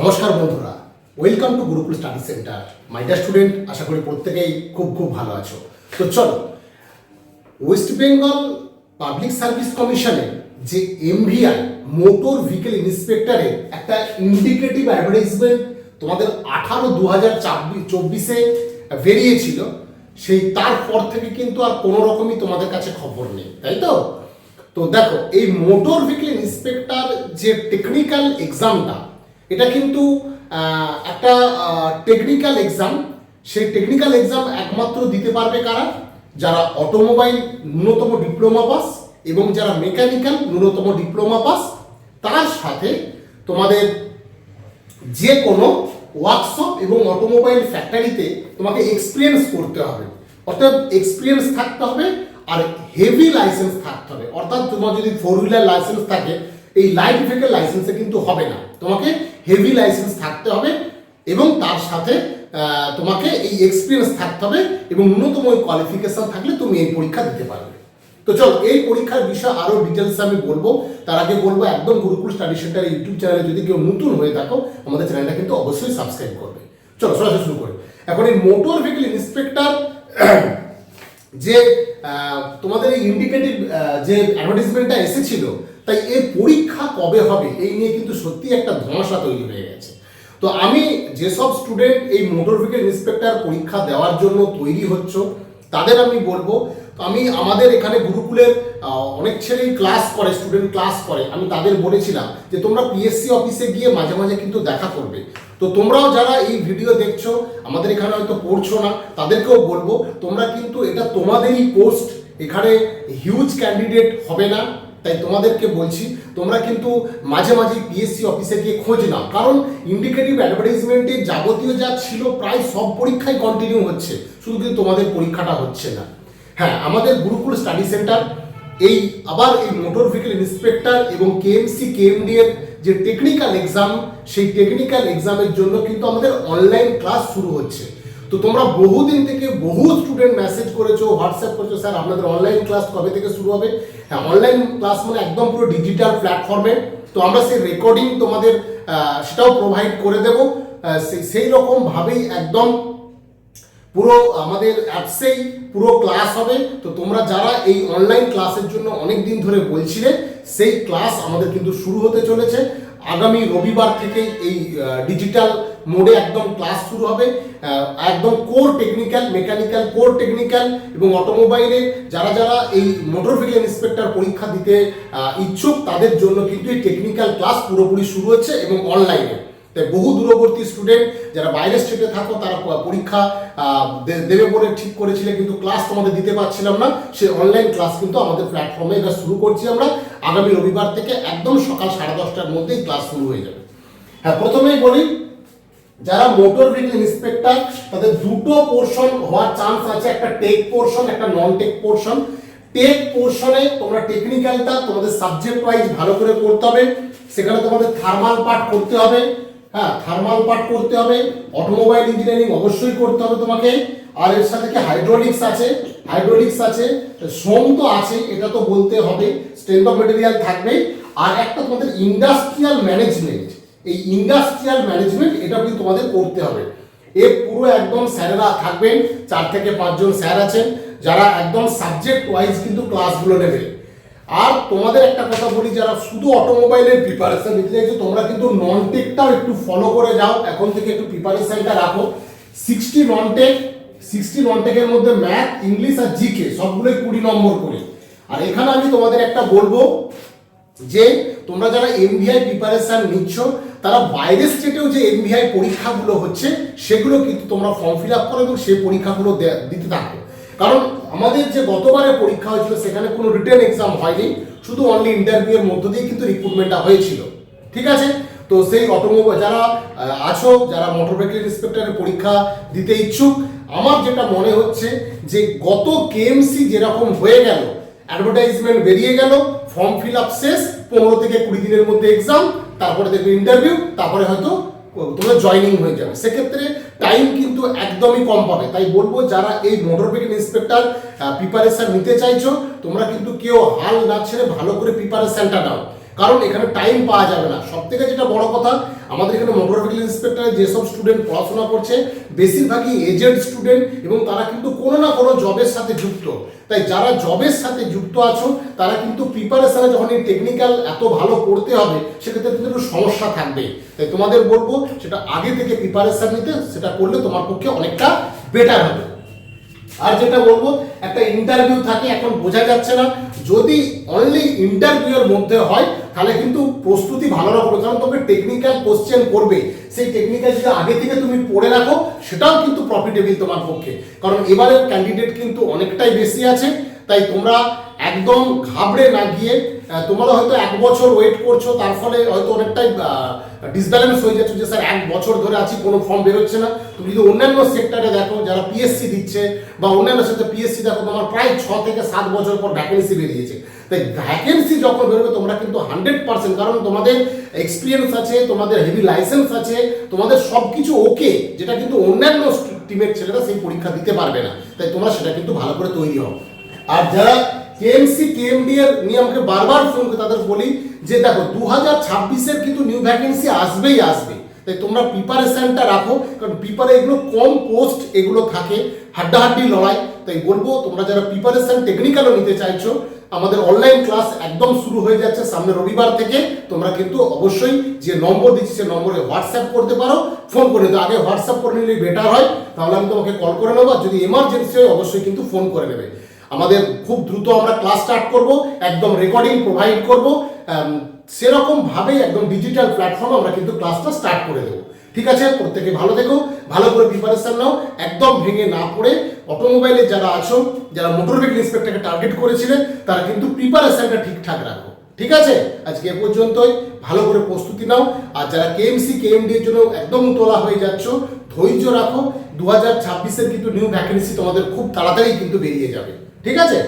নমস্কার বন্ধুরা। Welcome to Gurukul study centre my dear student আশা করি প্রত্যেকেই খুব খুব ভালো আছো। তো চলো ওয়েস্ট বেঙ্গল পাবলিক সার্ভিস কমিশনের যে এমভিআই মোটর ভেহিকেল ইন্সপেক্টরের একটা ইন্ডিকেটিভ অ্যাডভার্টাইজমেন্ট তোমাদের আঠারো দু হাজার চব্বিশে বেরিয়েছিল সেই তারপর থেকে কিন্তু আর কোনো রকমই তোমাদের কাছে খবর নেই, তাই তো? তো দেখো, এই মোটর ভেহিকেল ইন্সপেক্টর যে টেকনিক্যাল এক্সামটা এটা কিন্তু একটা টেকনিক্যাল এক্সাম সেই টেকনিক্যাল এক্সাম একমাত্র দিতে পারবে কারা? যারা অটোমোবাইল ন্যূনতম ডিপ্লোমা পাস এবং যারা মেকানিক্যাল ন্যূনতম ডিপ্লোমা পাস তার সাথে তোমাদের যে কোনো ওয়ার্কশপ এবং অটোমোবাইল ফ্যাক্টরিতে তোমাকে এক্সপিরিয়েন্স করতে হবে। অর্থাৎ এক্সপিরিয়েন্স থাকতে হবে আর হেভি লাইসেন্স থাকতে হবে। অর্থাৎ তোমার যদি ফোর হুইলার লাইসেন্স থাকে এই লাইট ভেহিকেল লাইসেন্সে কিন্তু হবে না। তোমাকে হেভি লাইসেন্স থাকতে হবে এবং তার সাথে তোমাকে এই এক্সপিরিয়েন্স থাকতে হবে এবং ন্যূনতম ওই কোয়ালিফিকেশন থাকলে তুমি এই পরীক্ষা দিতে পারবে। তো চল, এই পরীক্ষার বিষয়ে আরও ডিটেলস আমি বলব। তার আগে বলব, একদম গুরুকুল স্টাডি সেন্টার ইউটিউব চ্যানেলে যদি কেউ নতুন হয়ে থাকো, আমাদের চ্যানেলটা কিন্তু অবশ্যই সাবস্ক্রাইব করবে। চলো, সরাসরি শুরু করি। এখন এই মোটর ভেহিকেল ইন্সপেক্টর যে তোমাদের এই ইন্ডিকেটিভ যে অ্যাডভার্টাইজমেন্টটা এসেছিল তাই এই পরীক্ষা কবে হবে, এই নিয়ে কিন্তু সত্যি একটা ধোঁয়াশা তৈরি হয়ে গেছে। তো আমি যেসব স্টুডেন্ট এই মোটর ভেহিকেল ইন্সপেক্টর পরীক্ষা দেওয়ার জন্য তৈরি হচ্ছ, তাদের আমি বলব আমি আমাদের এখানে গুরুকুলের অনেক ছেলেই ক্লাস করে স্টুডেন্ট ক্লাস করে, আমি তাদের বলেছিলাম যে তোমরা পিএসসি অফিসে গিয়ে মাঝে মাঝে কিন্তু দেখা করবে। তো তোমরাও যারা এই ভিডিও দেখছ, আমাদের এখানে হয়তো পড়ছো না, তাদেরকেও বলব, তোমরা কিন্তু এটা তোমাদেরই পোস্ট এখানে হিউজ ক্যান্ডিডেট হবে না। তাই তোমাদেরকে বলছি, তোমরা কিন্তু মাঝে মাঝে পিএসসি অফিসে গিয়ে খোঁজ নাও। কারণ ইন্ডিকেটিভ অ্যাডভার্টাইজমেন্টে যাবতীয় যা ছিল প্রায় সব পরীক্ষাই কন্টিনিউ হচ্ছে। শুধু কিন্তু তোমাদের পরীক্ষাটা হচ্ছে না। হ্যাঁ আমাদের গুরুকুল স্টাডি সেন্টার এই আবার এই মোটর ভেহিকেল ইন্সপেক্টর এবং কেএমসি কেএমডি এর যে টেকনিক্যাল এক্সাম সেই টেকনিক্যাল এক্সামের জন্য কিন্তু আমাদের অনলাইন ক্লাস শুরু হচ্ছে। তো তোমরা বহুদিন থেকে বহু স্টুডেন্ট মেসেজ করেছ হোয়াটসঅ্যাপ করেছ, স্যার, আপনাদের অনলাইন ক্লাস কবে থেকে শুরু হবে? হ্যাঁ অনলাইন ক্লাস মানে একদম পুরো ডিজিটাল প্ল্যাটফর্মে তো আমরা সেই রেকর্ডিং তোমাদের সেটাও প্রোভাইড করে দেবো। সেই- সেই রকম ভাবেই একদম পুরো আমাদের অ্যাপসেই পুরো ক্লাস হবে। তো তোমরা যারা এই অনলাইন ক্লাসের জন্য অনেক দিন ধরে বলছিলে, সেই ক্লাস আমাদের কিন্তু শুরু হতে চলেছে। আগামী রবিবার থেকে এই ডিজিটাল মোডে একদম ক্লাস শুরু হবে। একদম core technical mechanical core technical এবং অটোমোবাইলে যারা যারা এই মোটর ভেহিকেল ইন্সপেক্টর পরীক্ষা দিতে ইচ্ছুক, তাদের জন্য কিন্তু এই টেকনিক্যাল ক্লাস পুরোপুরি শুরু হচ্ছে এবং অনলাইনে তাই বহু দূরবর্তী স্টুডেন্ট যারা বাইরের স্টেটে থাকো, তারা পরীক্ষা দেবে বলে ঠিক করেছিলে, কিন্তু ক্লাস তোমাদের দিতে পারছিলাম না। সে অনলাইন ক্লাস কিন্তু আমাদের প্ল্যাটফর্মে এটা শুরু করছি আমরা। আগামী রবিবার থেকে একদম সকাল সাড়ে দশটার মধ্যেই ক্লাস শুরু হয়ে যাবে। হ্যাঁ প্রথমেই বলি, যারা মোটর ভেহিকেল ইন্সপেক্টর তাদের দুটো পোর্শন হওয়ার চান্স আছে। একটা টেক পোর্শন একটা নন টেক পোর্শন টেক পোর্শনে তোমরা টেকনিক্যালটা তোমাদের সাবজেক্ট ওয়াইজ ভালো করে করতে হবে। সেখানে তোমাদের থার্মাল পার্ট করতে হবে। হ্যাঁ থার্মাল পার্ট করতে হবে অটোমোবাইল ইঞ্জিনিয়ারিং অবশ্যই করতে হবে তোমাকে। আর এর সাথে কি হাইড্রোলিক্স আছে? হাইড্রোলিক্স আছে শ্রম তো আছে, এটা তো বলতে হবে। স্ট্রেংথ অফ মেটেরিয়াল থাকবেই আর একটা তোমাদের ইন্ডাস্ট্রিয়াল ম্যানেজমেন্ট এই ইন্ডাস্ট্রিয়াল ম্যানেজমেন্ট এটা কিন্তু তোমাদের করতে হবে। এ পুরো একদম স্যারেরা থাকবেন, চার থেকে পাঁচজন স্যার আছেন, যারা একদম সাবজেক্ট ওয়াইজ কিন্তু ক্লাসগুলো নেবে। আর তোমাদের একটা কথা বলি, যারা শুধু অটোমোবাইলের প্রিপারেশন নিতে চাইছো, তোমরা কিন্তু নন টেকটাও একটু ফলো করে যাও। এখন থেকে একটু প্রিপারেশনটা রাখো। Sixty non tech sixty non টেকের মধ্যে ম্যাথ ইংলিশ আর জিকে সবগুলোই কুড়ি নম্বর করে। আর এখানে আমি তোমাদের একটা বলব যে, তোমরা যারা এমভিআই প্রিপারেশন নিচ্ছ, তারা বাইরের স্টেটেও যে এমভিআই পরীক্ষাগুলো হচ্ছে, সেগুলো কিন্তু তোমরা ফর্ম ফিল আপ করো এবং সেই পরীক্ষাগুলো দিতে থাকো। কারণ আমাদের যে গতবারে পরীক্ষা হয়েছিল, সেখানে কোনো রিটার্ন এক্সাম হয়নি, শুধু অনলি ইন্টারভিউ এর মধ্য দিয়ে কিন্তু রিক্রুটমেন্টটা হয়েছিল। ঠিক আছে? তো সেই অটোমোবাইল যারা আছো, যারা মোটর ভেহিকেল ইন্সপেক্টরের পরীক্ষা দিতে ইচ্ছুক, আমার যেটা মনে হচ্ছে যে গত কেএমসি যেরকম হয়ে গেল অ্যাডভার্টাইজমেন্ট বেরিয়ে গেল ফর্ম ফিল আপ শেষ, পনেরো থেকে কুড়ি দিনের মধ্যে এক্সাম তারপরে দেখবে ইন্টারভিউ তারপরে হয়তো তোমরা জয়নিং হয়ে যাবে। সেক্ষেত্রে টাইম কিন্তু একদমই কম পাবে। তাই বলব, যারা এই মোটর ভেহিকেল ইন্সপেক্টর প্রিপারেশন নিতে চাইছো, তোমরা কিন্তু কেউ হাল না ছেড়ে ভালো করে প্রিপারেশনটা নাও। কারণ এখানে টাইম পাওয়া যাবে না। সব থেকে যেটা বড় কথা আমাদের এখানে মোটর ইন্সপেক্টরে যেসব স্টুডেন্ট পড়াশোনা করছে, বেশিরভাগই এজেড স্টুডেন্ট এবং তারা কিন্তু কোনো না কোনো জবের সাথে যুক্ত। তাই যারা জবের সাথে যুক্ত আছো, তারা কিন্তু প্রিপারেশনে যখন এই টেকনিক্যাল এত ভালো করতে হবে, সেক্ষেত্রে কিন্তু একটু সমস্যা থাকবে। তাই তোমাদের বলব, সেটা আগে থেকে প্রিপারেশন নিতে, সেটা করলে তোমার পক্ষে অনেকটা বেটার হবে। আর যেটা বলব, একটা ইন্টারভিউ থাকে, এখন বোঝা যাচ্ছে না। যদি অনলি ইন্টারভিউয়ের মধ্যে হয় তাহলে কিন্তু প্রস্তুতি ভালো রাখবে কারণ তোকে টেকনিক্যাল কোশ্চেন করবে। সেই টেকনিক্যাল যদি আগে থেকে তুমি পড়ে রাখো, সেটাও কিন্তু প্রফিটেবল তোমার পক্ষে। কারণ এবারের ক্যান্ডিডেট কিন্তু অনেকটাই বেশি আছে, তাই তোমরা একদম ঘাবড়ে না গিয়ে তোমরা হয়তো এক বছর ওয়েট করছ, তার ফলে হয়তো অনেকটাই ডিসব্যালেন্স হয়ে যাচ্ছে যে, স্যার, এক বছর ধরে আছি, কোনো ফর্ম বেরোচ্ছে না। তুমি যদি অন্যান্য সেক্টরে দেখো, যারা পিএসসি দিচ্ছে, বা অন্যান্য সাথে পিএসসি দেখো, তোমার প্রায় ছ থেকে সাত বছর পর ভ্যাকেন্সি বেরিয়েছে। তাই ভ্যাকেন্সি যখন বেরোবে তোমরা কিন্তু হান্ড্রেড পার্সেন্ট কারণ তোমাদের এক্সপিরিয়েন্স আছে, তোমাদের হেভি লাইসেন্স আছে, তোমাদের সব কিছু ওকে যেটা কিন্তু অন্যান্য টিমের ছেলেরা সেই পরীক্ষা দিতে পারবে না। তাই তোমরা সেটা কিন্তু ভালো করে তৈরি হও। আর যারা কেএমসি কেএমডি এর নিয়ে আমাকে বারবার ফোন করে, তাদের বলি যে দেখো দু হাজার ছাব্বিশের কিন্তু নিউ ভ্যাকেন্সি আসবেই আসবে। তাই তোমরা প্রিপারেশনটা রাখো, কারণ প্রিপারে এগুলো কম পোস্ট এগুলো থাকে। হাড্ডাহাড্ডি লড়াই। তাই বলব, তোমরা যারা প্রিপারেশন টেকনিক্যালও নিতে চাইছো আমাদের অনলাইন ক্লাস একদম শুরু হয়ে যাচ্ছে সামনে রবিবার থেকে। তোমরা কিন্তু অবশ্যই যে নম্বর দিচ্ছি সে নম্বরে হোয়াটসঅ্যাপ করতে পারো। ফোন করে তো আগে হোয়াটসঅ্যাপ করে নিলে বেটার হয়। তাহলে আমি তোমাকে কল করে নেব আর যদি এমার্জেন্সি হয়, অবশ্যই কিন্তু ফোন করে নেবে। আমাদের খুব দ্রুত আমরা ক্লাস স্টার্ট করব, একদম রেকর্ডিং প্রোভাইড করব। সেরকমভাবেই একদম ডিজিটাল প্ল্যাটফর্মে আমরা কিন্তু ক্লাসটা স্টার্ট করে দেবো। ঠিক আছে? প্রত্যেকে ভালো থেকো, ভালো করে প্রিপারেশন নাও, একদম ভেঙে না পড়ে। অটোমোবাইলে যারা আছো, যারা মোটর ভেহিকল ইন্সপেক্টরকে টার্গেট করেছিলেন তারা কিন্তু প্রিপারেশনটা ঠিকঠাক রাখো। ঠিক আছে? আজকে এ পর্যন্তই। ভালো করে প্রস্তুতি নাও। আর যারা কেএমসি কেএমডি এর জন্য একদম তোলা হয়ে যাচ্ছ, ধৈর্য রাখো। দু হাজার ছাব্বিশের কিন্তু নিউ ভ্যাকেন্সি তোমাদের খুব তাড়াতাড়ি কিন্তু বেরিয়ে যাবে। ঠিক আছে?